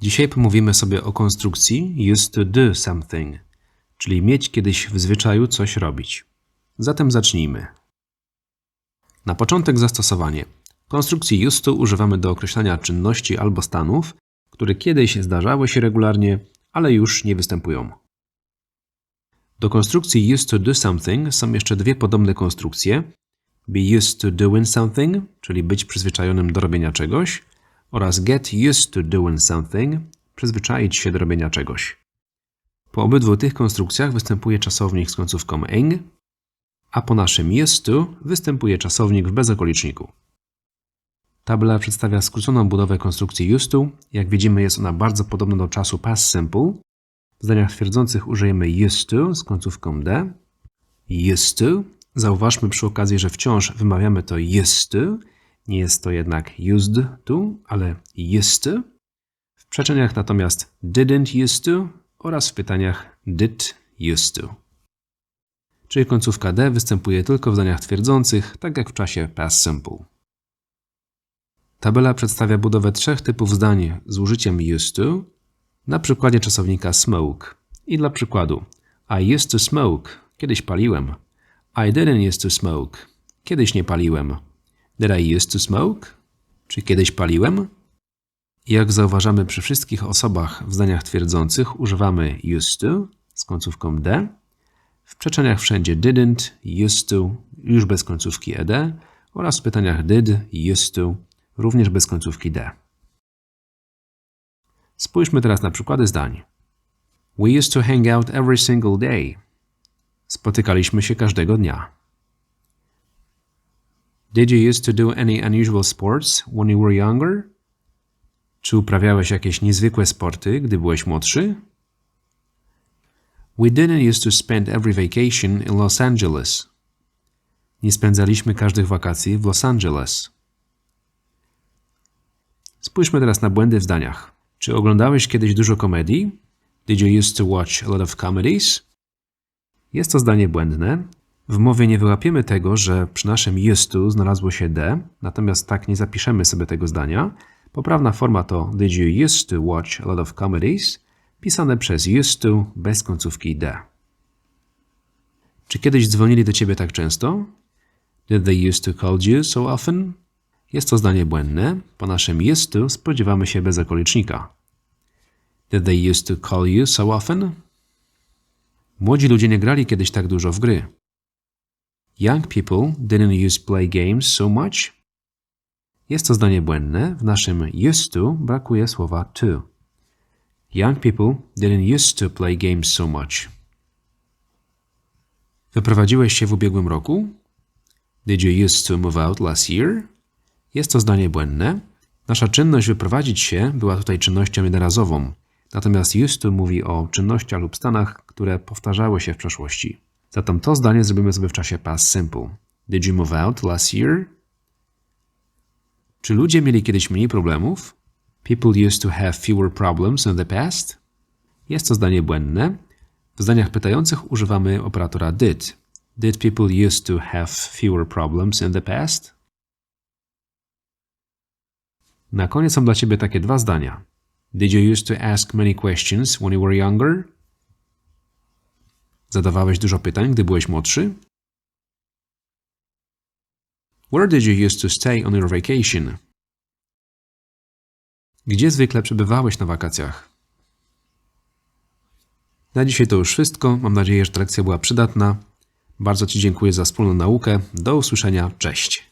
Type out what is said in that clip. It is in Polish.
Dzisiaj pomówimy sobie o konstrukcji used to do something, czyli mieć kiedyś w zwyczaju coś robić. Zatem zacznijmy. Na początek zastosowanie. Konstrukcji used to używamy do określania czynności albo stanów, które kiedyś zdarzały się regularnie, ale już nie występują. Do konstrukcji used to do something są jeszcze dwie podobne konstrukcje. Be used to doing something, czyli być przyzwyczajonym do robienia czegoś, oraz get used to doing something, przyzwyczaić się do robienia czegoś. Po obydwu tych konstrukcjach występuje czasownik z końcówką ing, a po naszym used to występuje czasownik w bezokoliczniku. Tabela przedstawia skróconą budowę konstrukcji used to. Jak widzimy, jest ona bardzo podobna do czasu past simple. W zdaniach twierdzących użyjemy used to z końcówką d. Used to. Zauważmy przy okazji, że wciąż wymawiamy to used to. Nie jest to jednak used to, ale used to. W przeczeniach natomiast didn't used to oraz w pytaniach did used to. Czyli końcówka d występuje tylko w zdaniach twierdzących, tak jak w czasie past simple. Tabela przedstawia budowę trzech typów zdań z użyciem used to na przykładzie czasownika smoke. I dla przykładu I used to smoke. Kiedyś paliłem. I didn't used to smoke. Kiedyś nie paliłem. Did I used to smoke? Czy kiedyś paliłem? Jak zauważamy przy wszystkich osobach w zdaniach twierdzących używamy used to z końcówką d. W przeczeniach wszędzie didn't, used to, już bez końcówki ed oraz w pytaniach did, used to, również bez końcówki d. Spójrzmy teraz na przykłady zdań. We used to hang out every single day. Spotykaliśmy się każdego dnia. Did you used to do any unusual sports when you were younger? Czy uprawiałeś jakieś niezwykłe sporty, gdy byłeś młodszy? We didn't used to spend every vacation in Los Angeles. Nie spędzaliśmy każdych wakacji w Los Angeles. Spójrzmy teraz na błędy w zdaniach. Czy oglądałeś kiedyś dużo komedii? Did you used to watch a lot of comedies? Jest to zdanie błędne. W mowie nie wyłapiemy tego, że przy naszym to znalazło się d, natomiast tak nie zapiszemy sobie tego zdania. Poprawna forma to Did you used to watch a lot of comedies? Pisane przez used to bez końcówki d. Czy kiedyś dzwonili do ciebie tak często? Did they used to call you so often? Jest to zdanie błędne. Po naszym used to spodziewamy się bezokolicznika. Did they used to call you so often? Młodzi ludzie nie grali kiedyś tak dużo w gry. Young people didn't use play games so much. Jest to zdanie błędne. W naszym used to brakuje słowa to. Young people didn't used to play games so much. Wyprowadziłeś się w ubiegłym roku? Did you used to move out last year? Jest to zdanie błędne. Nasza czynność wyprowadzić się była tutaj czynnością jednorazową, natomiast used to mówi o czynnościach lub stanach, które powtarzały się w przeszłości. Zatem to zdanie zrobimy sobie w czasie past simple. Did you move out last year? Czy ludzie mieli kiedyś mniej problemów? People used to have fewer problems in the past? Jest to zdanie błędne. W zdaniach pytających używamy operatora did. Did people used to have fewer problems in the past? Na koniec są dla Ciebie takie dwa zdania. Did you used to ask many questions when you were younger? Zadawałeś dużo pytań, gdy byłeś młodszy? Where did you used to stay on your vacation? Gdzie zwykle przebywałeś na wakacjach? Na dzisiaj to już wszystko. Mam nadzieję, że ta lekcja była przydatna. Bardzo Ci dziękuję za wspólną naukę. Do usłyszenia. Cześć.